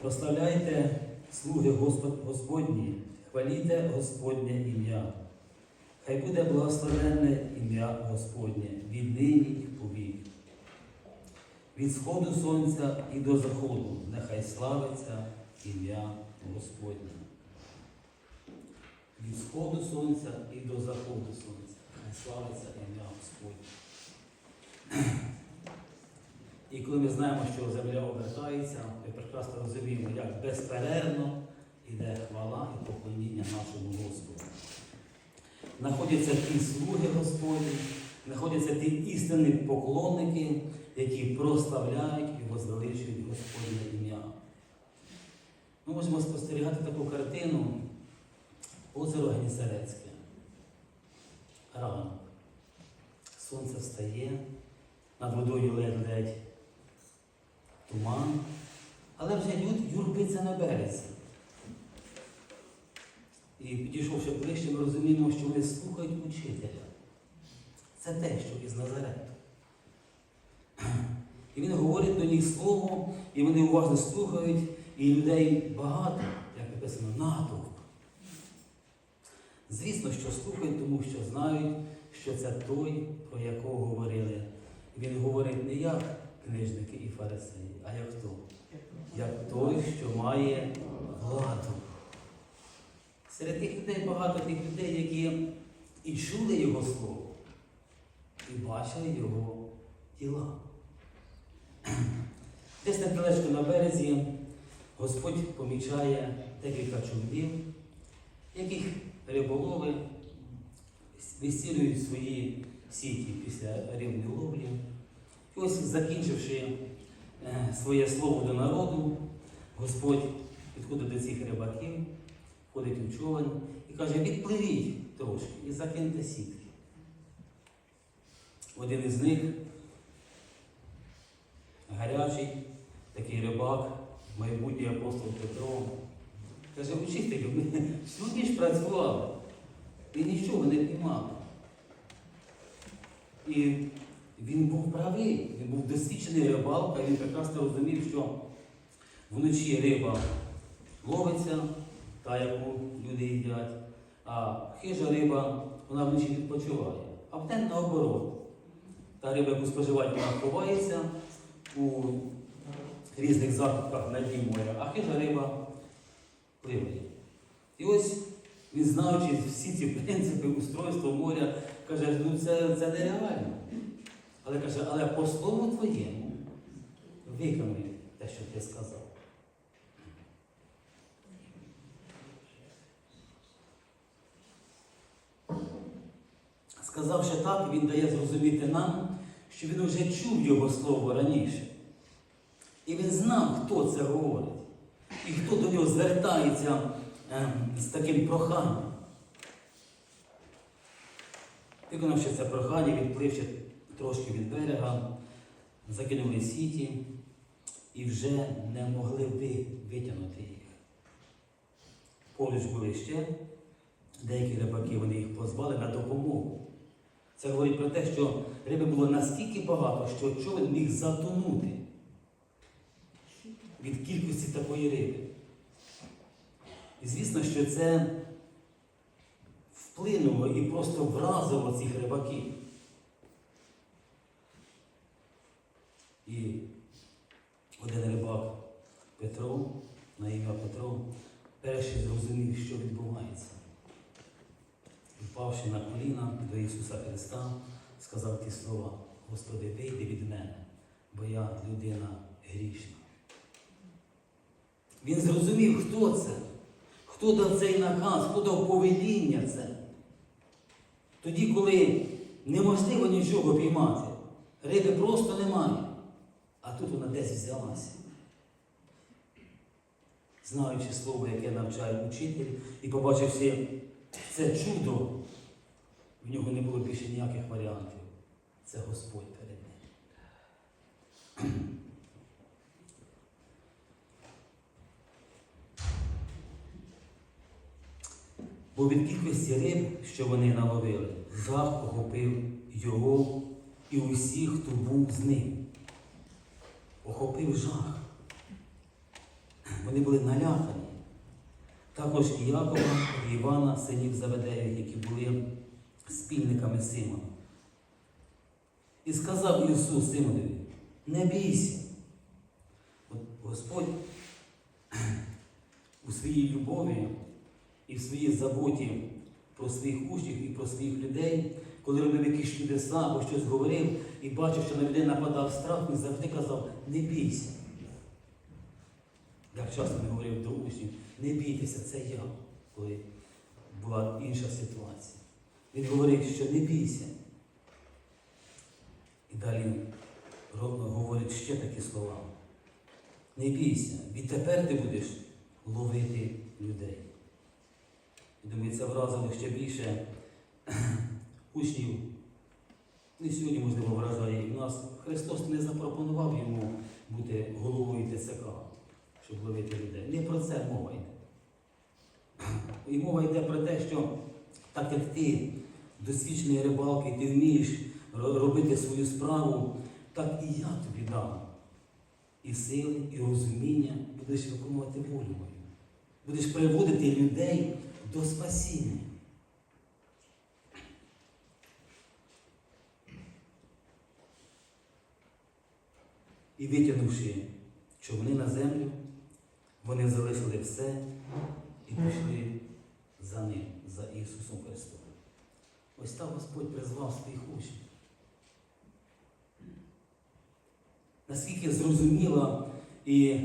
Прославляйте слуги Господні, хваліте Господнє ім'я. Хай буде благословенне ім'я Господнє від нині і повік. Від сходу сонця і до заходу нехай славиться ім'я Господнє. Від сходу сонця і до заходу сонця нехай славиться ім'я Господнє. І коли ми знаємо, що земля обертається, ми прекрасно розуміємо, як безперервно йде хвала і поклоніння нашому Господу. Знаходяться ті слуги Господні, знаходяться ті істинні поклонники, які прославляють і возвеличують Господнє ім'я. Ми можемо спостерігати таку картину озеро Генісарецьке. Ранок. Сонце встає, над водою ледь-ледь туман, але вже люд юрбиться на березі. І підійшовши ближче, ми розуміємо, що вони слухають учителя. Це те, що із Назарету. І він говорить до них слово, і вони уважно слухають, і людей багато, як написано, натовп. Звісно, що слухають, тому що знають, що це той, про якого говорили. Він говорить не як книжники і фарисеї, а як хто? Як той, що має владу. Серед тих людей багато тих людей, які і чули його слово, і бачили його діла. Десь недалечко на березі Господь помічає декілька човнів, яких риболови висілюють свої сіті після рибної ловлі. І ось, закінчивши е, своє слово до народу, Господь підходить до цих рибаків, входить у човен і каже, відпливіть трошки і закиньте сітки. Один із них, гарячий, такий рибак, майбутній апостол Петро, каже, учителю, ми всю ніч працювали і нічого не піймали. І він був правий, він був досвідчений рибалка, він прекрасно розумів, що вночі риба ловиться, та, яку люди їдять, а хижа риба, вона вночі відпочиває. А вдень наоборот. Та риба, яку споживають, вона ховається у різних закутках на дні моря, а хижа риба пливає. І ось він, знаючи всі ці принципи устройства моря, каже, ну це, це нереально. Але каже, але по слову твоєму виконуй те, що ти сказав. Сказавши так, він дає зрозуміти нам, що він вже чув його слово раніше. І він знав, хто це говорить, і хто до нього звертається ем, з таким проханням. Виконавши це прохання, відпливши трошки від берега, закинули сіті і вже не могли ви витягнути їх. Поруч були ще деякі рибаки, вони їх позвали на допомогу. Це говорить про те, що риби було настільки багато, що човен міг затонути від кількості такої риби. І звісно, що це вплинуло і просто вразило цих рибаків. І один рибак Петро, на ім'я Петро, перший зрозумів, що відбувається. Впавши на коліна до Ісуса Христа, сказав ті слова, Господи, вийди від мене, бо я людина грішна. Він зрозумів, хто це, хто дав цей наказ, хто дав повеління це. Тоді, коли неможливо нічого піймати, риби просто немає, тут вона десь взялася. Знаючи слово, яке навчає учитель, і побачивши це чудо, в нього не було більше ніяких варіантів. Це Господь перед ним. Бо від кількості риб, що вони наловили, жах охопив його і усіх, хто був з ним. Охопив жах. вони були налякані. Також і Якова, і Івана, синів Заведеїв, які були спільниками Симона. І сказав Ісус Симонові, не бійся. От Господь у своїй любові і в своїй заботі про своїх учнів і про своїх людей, коли робив якісь чудеса або щось говорив і бачив, що на людей нападав страх, він завжди казав, не бійся. Як часто він говорив до учнів, не бійтеся, це я, коли була інша ситуація. Він говорив, що не бійся. І далі ро- говорить ще такі слова. Не бійся, відтепер ти будеш ловити людей. І думаю, це вразило ще більше учнів. Ну і сьогодні, можливо, вражає і нас. Христос не запропонував йому бути головою ТЦК, щоб ловити людей. Не про це мова йде. І мова йде про те, що так як ти досвідчений рибалки, ти вмієш робити свою справу, так і я тобі дам. І сили, і розуміння будеш виконувати волю мою. Будеш приводити людей до спасіння. І витягнувши човни на землю, вони залишили все і пішли за ним, за Ісусом Христом. Ось так Господь призвав своїх учнів. Наскільки зрозуміла і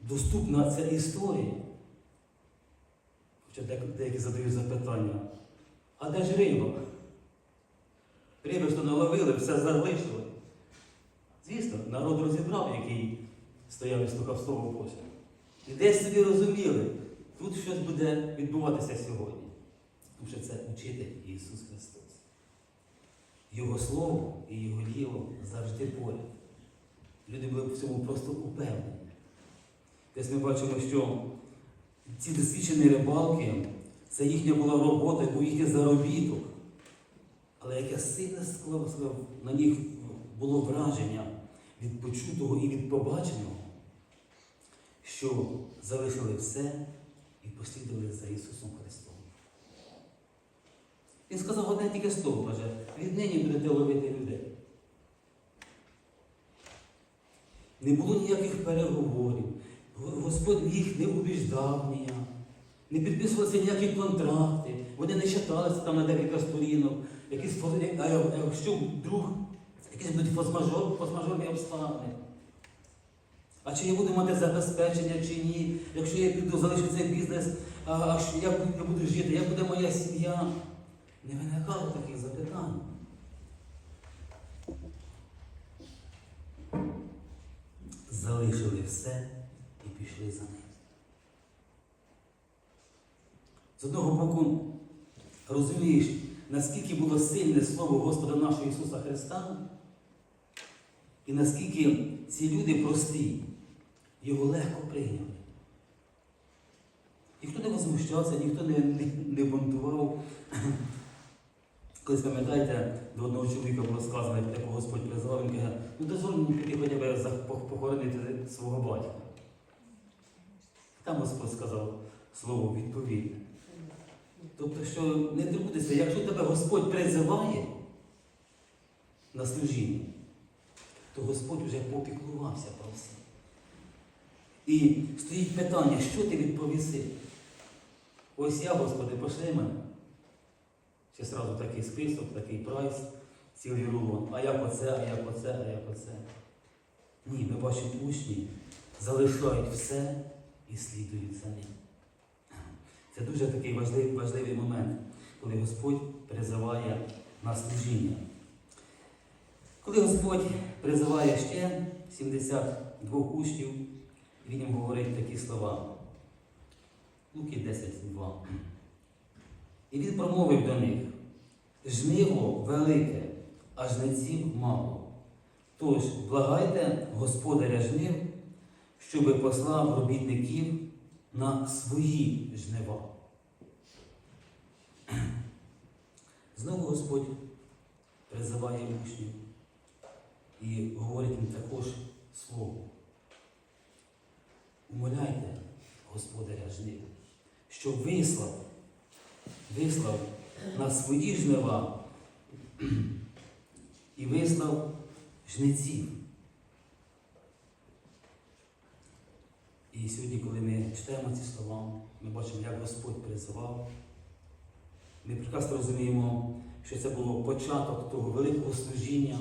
доступна ця історія, хоча деякі задають запитання, а де ж риба? Риби що наловили, все залишили. Звісно, народ розібрав, який стояв і слухав слово Боже. І десь собі розуміли, тут щось буде відбуватися сьогодні. Тому що це учитель Ісус Христос. Його Слово і Його діло завжди поряд. Люди були в цьому просто упевнені. Десь ми бачимо, що ці досвідчені рибалки, це їхня була робота, був їхній заробіток. Але яке сильне скло- на них було враження від почутого і від побаченого, що залишили все і послідували за Ісусом Христом. Він сказав одне тільки слово, каже, віднині будете ловити людей. Не було ніяких переговорів. Господь їх не убіждав ніяк. Не підписувалися ніякі контракти, вони не читалися там на декілька сторінок, якісь, фо- а якщо вдруг якісь будуть форс-мажор- обставини. А чи я буду мати забезпечення, чи ні? Якщо я піду залишу цей бізнес, а, як я буду жити, як буде моя сім'я? Не виникало таких запитань. Залишили все і пішли за ним. З одного боку, розумієш, наскільки було сильне слово Господа нашого Ісуса Христа, і наскільки ці люди прості, його легко прийняли. Ніхто не возмущався, ніхто не, не, не бунтував. Колись пам'ятаєте, до одного чоловіка було сказано, як такого Господь призвав, він каже, ну дозволь мені піти хоча б похоронити свого батька. Там Господь сказав слово відповідне. Тобто, що не трудися, якщо тебе Господь призиває на служіння, то Господь вже попіклувався про все. І стоїть питання, що ти відповіси? Ось я, Господи, пошли мене. Ще сразу такий список, такий прайс, цілий рулон. А як оце, а як оце, а як оце. Ні, ми бачимо учні, залишають все і слідують за ним. Це дуже такий важливий, важливий момент, коли Господь призиває на служіння. Коли Господь призиває ще 72 учнів, він їм говорить такі слова. Луки 10.2. І він промовив до них: жниво велике, а жнеців мало. Тож благайте Господаря жнив, щоби послав робітників на свої жнива. Знову Господь призиває учнів і говорить їм також слово. умоляйте Господаря жнив, щоб вислав, вислав на свої жнива і вислав жнеців. І сьогодні, коли ми читаємо ці слова, ми бачимо, як Господь призивав. Ми прекрасно розуміємо, що це було початок того великого служіння,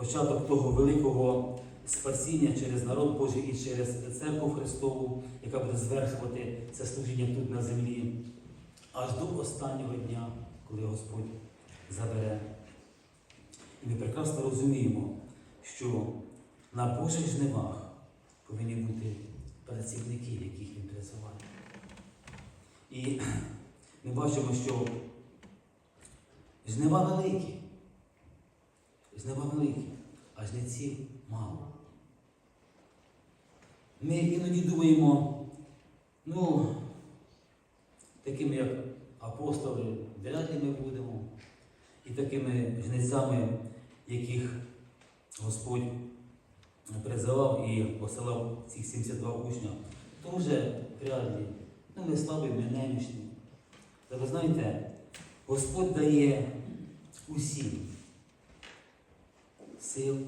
початок того великого спасіння через народ Божий і через церкву Христову, яка буде звершувати це служіння тут на землі, аж до останнього дня, коли Господь забере. І ми прекрасно розуміємо, що на Божих жнивах повинні бути працівники, яких він призиває. І ми бачимо, що жнива великі, жнива великі, а жнеців мало. Ми іноді думаємо, ну, такими як апостоли, вряд ли ми будемо, і такими жнецями, яких Господь призивав і посилав цих 72 учня, вже вряд. Ну, ми слабі, ми немічні. Та ви знаєте, Господь дає усім сил,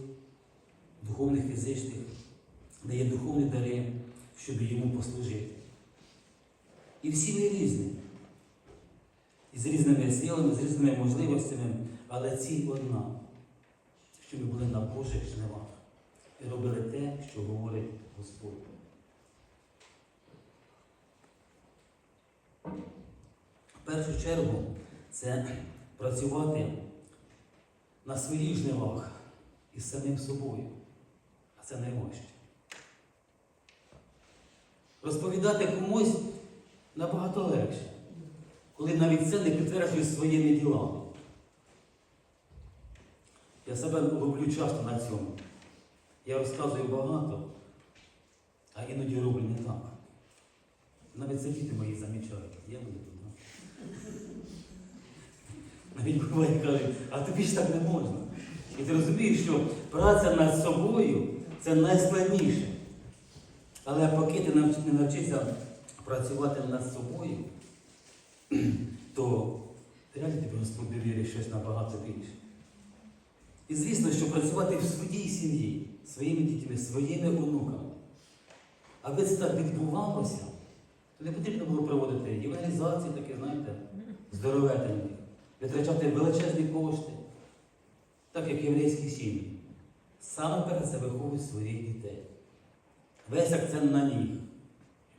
духовних, фізичних, дає духовні дари, щоб йому послужити. І всі ми різні. І з різними силами, з різними можливостями, але ціль одна, щоб ми були на Божих жнивах і робили те, що говорить Господь. В першу чергу це працювати на своїх жнивах із самим собою, а це найважче. Розповідати комусь набагато легше, коли навіть це не підтверджує своїми ділами. Я себе ловлю часто на цьому. Я розказую багато, а іноді роблю не так. Навіть це діти мої замічають. Я буду тут. Навіть буває кажуть, а тобі ж так не можна. І ти розумієш, що праця над собою це найскладніше. Але поки ти не навчишся працювати над собою, то реально тобі Господь довірить щось набагато більше. І звісно, що працювати в своїй сім'ї, своїми дітьми, своїми онуками. Аби це так відбувалося, то не потрібно було проводити євангелізації, такі, знаєте, здоровительні, витрачати величезні кошти, так як єврейські сім'ї. Саме перед це виховують своїх дітей. Весь акцент на них.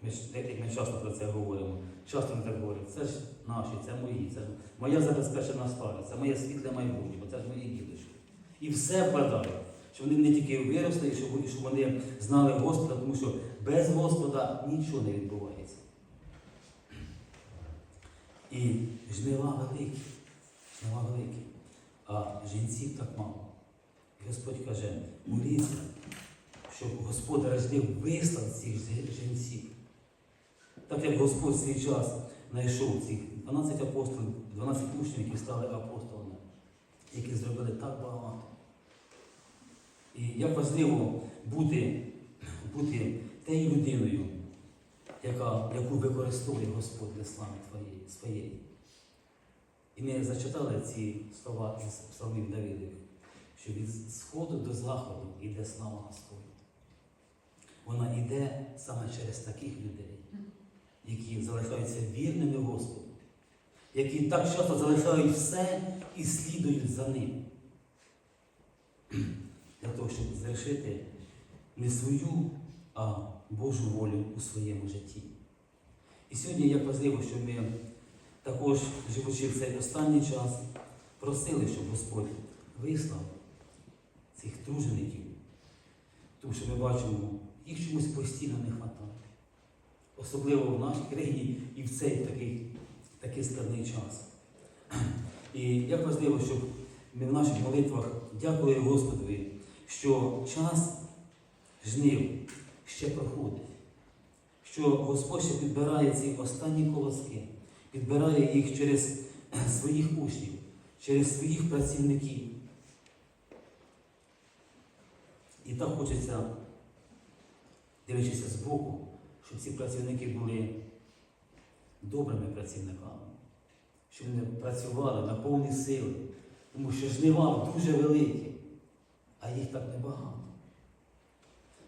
Ми ж ми часто про це говоримо. Часто ми так говоримо, це ж наші, це мої, це моя забезпечена старість, це моє світле майбутнє, бо це ж мої дідочки. І все вкладають, щоб вони не тільки виросли, і щоб вони знали Господа, тому що без Господа нічого не відбувається. І жнива великі, жнива великі, а жінців так мало. І Господь каже, моліться, щоб Господь роздив вислав цих жінців. Так як Господь в свій час знайшов цих 12 апостолів, 12 учнів, які стали апостолами, які зробили так багато. І як важливо бути, бути тією людиною, яка, яку використовує Господь для слави твоєї, своєї. І ми зачитали ці слова із псалмів Давидових, що від сходу до заходу йде слава Господня. Вона йде саме через таких людей, які залишаються вірними Господу, які так часто залишають все і слідують за ним. Для того, щоб звершити не свою, а Божу волю у своєму житті. І сьогодні як важливо, щоб ми також, живучи в цей останній час, просили, щоб Господь вислав цих тружеників, тому що ми бачимо, їх чомусь постійно не вистачає. Особливо в нашій країні і в цей такий, такий складний час. І як важливо, щоб ми в наших молитвах дякували Господові, що час жнив ще проходить, що Господь ще підбирає ці останні колоски, підбирає їх через своїх учнів, через своїх працівників. І так хочеться, дивлячися збоку, щоб ці працівники були добрими працівниками, щоб вони працювали на повні сили, тому що жнива дуже великі, а їх так небагато.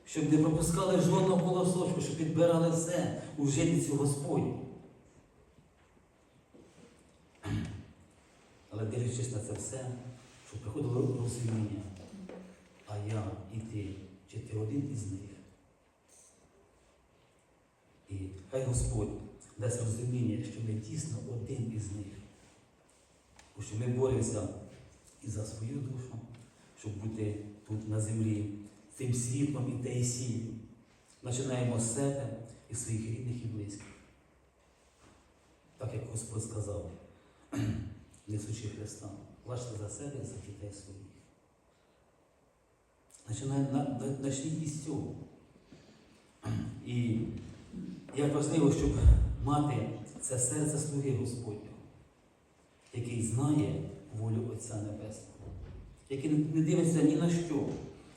Щоб не пропускали жодного колосочку, щоб підбирали все у житницю Господню. Але дивлячись на це все, щоб приходило розуміння, а я і ти, чи ти один із них. І хай Господь дасть розуміння, що ми дійсно один із них. Бо що ми боремося і за свою душу, щоб бути тут на землі тим світлом і тією сіллю. Починаємо з себе і своїх рідних і близьких. Так як Господь сказав, несучи Христа, плачте за себе і за дітей своїх. Начніть із цього. І як важливо, щоб мати це серце слуги Господнього, який знає волю Отця Небесного, який не дивиться ні на що,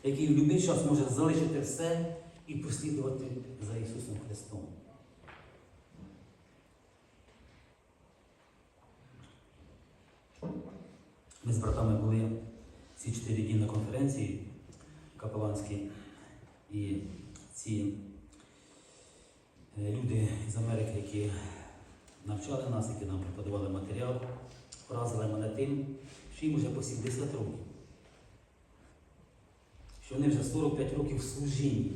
який в будь-який час може залишити все і послідувати за Ісусом Христом. Ми з братами були ці чотири дні на конференції капеланській, і ці е, люди з Америки, які навчали нас, які нам преподавали матеріал, вразили мене тим, що їм вже по 70 років, що вони вже 45 років в служінні.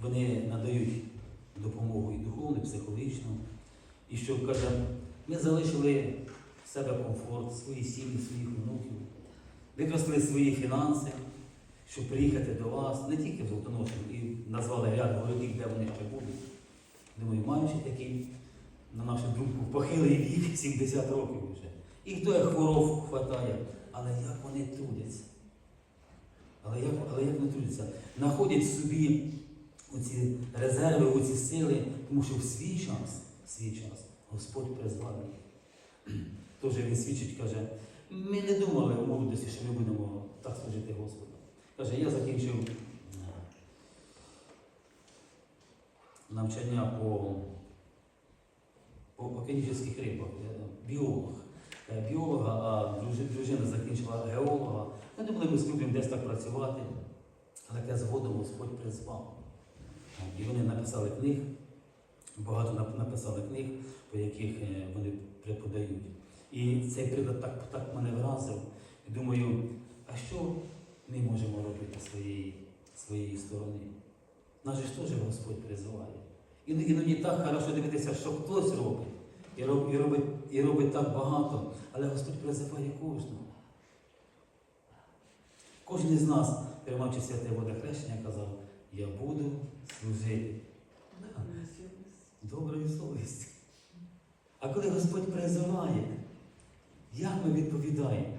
Вони надають допомогу і духовну, і психологічну. І що каже, ми залишили себе комфорт, свої сім'ї, своїх внуків, використали свої фінанси, щоб приїхати до вас, не тільки в Золотоношу, і назвали ряд городів, де вони ще будуть. Думаю, маючи такий, на нашу думку, похилий вік, 70 років вже. І хто як хвороб хватає, але як вони трудяться. Але як, але як вони трудяться? Знаходять в собі оці резерви, оці сили, тому що в свій час, в свій час Господь призвав їх. Тож він свідчить, каже, ми не думали у молодості, що ми будемо так служити Господу. Каже, я закінчив навчання по, по океанічних рибах, біолог. Біолога, а дружина закінчила геолога. Ми думали, ми спробуємо десь так працювати, але те згодом Господь призвав. І вони написали книг, багато написали книг, по яких вони преподають. І цей приклад так, так мене вразив. І думаю, а що ми можемо робити своєї, своєї сторони? Нас же ж теж Господь призиває. Іноді, іноді так хорошо дивитися, що хтось робить, і робить, і робить, і робить так багато, але Господь призиває кожного. Кожен із нас, приймаючи святе водохрещення, казав, я буду служити. Доброю совістю. А коли Господь призиває, як ми відповідаємо?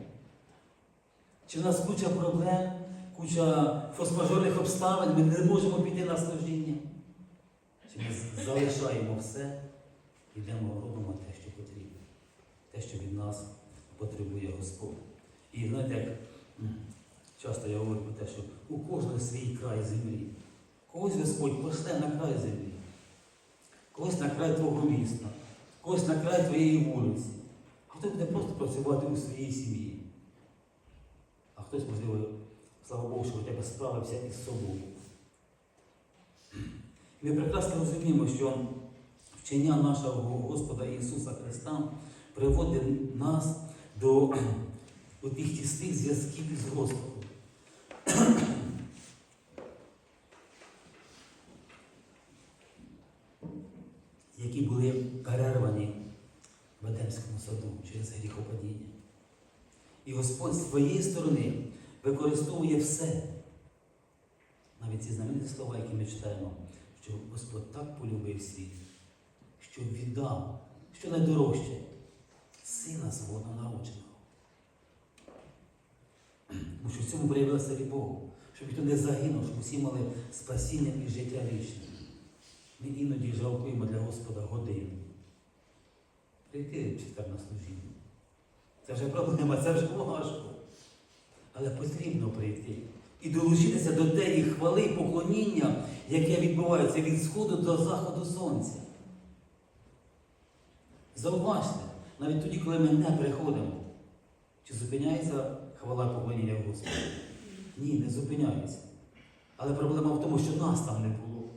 Чи в нас куча проблем, куча фосфажорних обставин, ми не можемо піти на служіння? Чи ми залишаємо все, йдемо, робимо те, що потрібно, те, що від нас потребує Господь. І знаєте, як часто я говорю про те, що у кожного свій край землі. Когось Господь пошле на край землі, когось на край твого міста, когось на край твоєї вулиці. А хто буде просто працювати у своїй сім'ї. А хтось, можливо, слава Богу, що у тебе справився із собою. Ми прекрасно розуміємо, що вчення нашого Господа Ісуса Христа приводить нас до тих тісних зв'язків із Господом. які були перервані Едемському саду через гріхопадіння. І Господь з своєї сторони використовує все. Навіть ці знамениті слова, які ми читаємо, що Господь так полюбив світ, що віддав, що найдорожче, сина свого народженого. Тому що в цьому проявилася любов, щоб ніхто не загинув, щоб усі мали спасіння і життя вічне. Ми іноді жалкуємо для Господа годину. Прийти в четвер на служіння. Це вже проблема, це вже важко. Але потрібно прийти. і долучитися до тієї хвали і поклоніння, яке відбувається від сходу до заходу сонця. Зауважте, навіть тоді, коли ми не приходимо, чи зупиняється хвала поклоніння Господу? Ні, не зупиняється. Але проблема в тому, що нас там не було.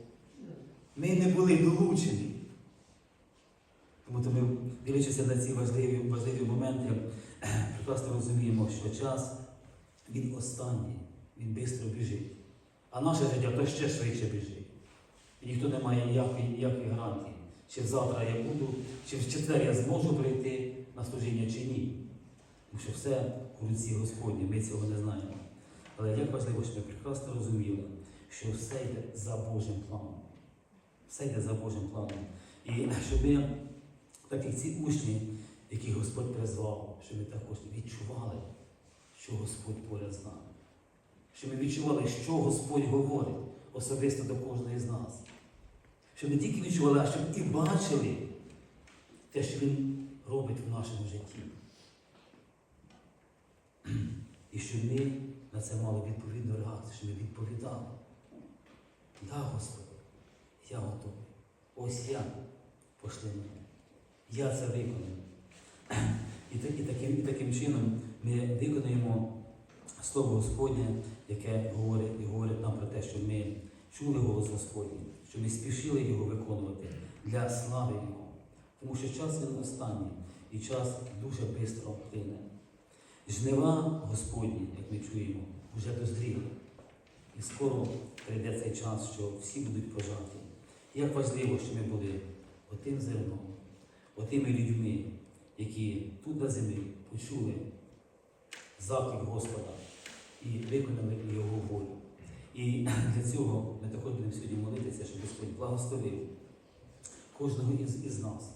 Ми не були долучені. Тому то ми, дивлячися на ці важливі, важливі моменти, прекрасно розуміємо, що час він останній, він швидко біжить. А наше життя то ще швидше біжить. І ніхто не має ніякої, ніякої гарантії, чи завтра я буду, чи в четвер я зможу прийти на служіння чи ні. Тому що все у руці Господні, ми цього не знаємо. Але як важливо, щоб ми прекрасно розуміли, що все йде за Божим планом. Все йде за Божим планом. І щоб ми, так як ці учні, яких Господь призвав, щоб ми також відчували, що Господь поряд з нами. Щоб ми відчували, що Господь говорить особисто до кожної з нас. Щоб не тільки відчували, а щоб і бачили те, що Він робить в нашому житті. І щоб ми на це мали відповідну реакцію, щоб ми відповідали. Да, Господи, я готовий. Ось я пошли мене. Я це виконую. І, і, таким, і таким чином ми виконуємо Слово Господнє, яке говорить, і говорить нам про те, що ми чули голос Господній, що ми спішили його виконувати для слави Його. Тому що час він останній і час дуже швидко плине. Жнива Господні, як ми чуємо, вже дозріли. І скоро прийде цей час, що всі будуть пожаті. Як важливо, що ми були отим зерном, отими людьми, які тут на землі почули заклик Господа і виконали його волю. І для цього ми також будемо сьогодні молитися, щоб Господь благословив кожного із, із нас,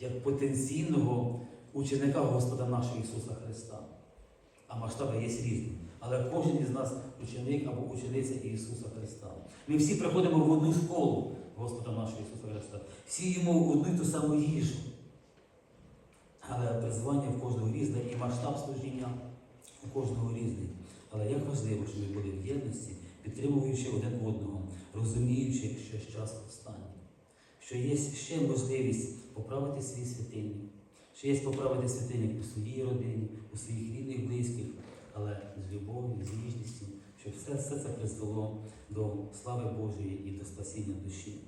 як потенційного ученика Господа нашого Ісуса Христа. А масштаби є різні. Але кожен із нас ученик або учениця Ісуса Христа. Ми всі приходимо в одну школу Господа нашого Ісуса Христа. Всі їмо одну й ту саму їжу. Але призвання в кожного різне і масштаб служіння у кожного різний. Але як важливо, щоб ми були в єдності, підтримуючи один одного, розуміючи, що час останній, що є ще можливість поправити свій святинник, що є поправити святинник у своїй родині, у своїх рідних, близьких, але з любов'ю, з ніжністю, щоб все, все це призвело до слави Божої і до спасіння душі.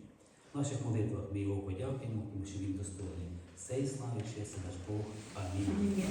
В наших молитвах ми його подякуємо, тому що він достойний. Цей слави, честь наш Бог. Амінь.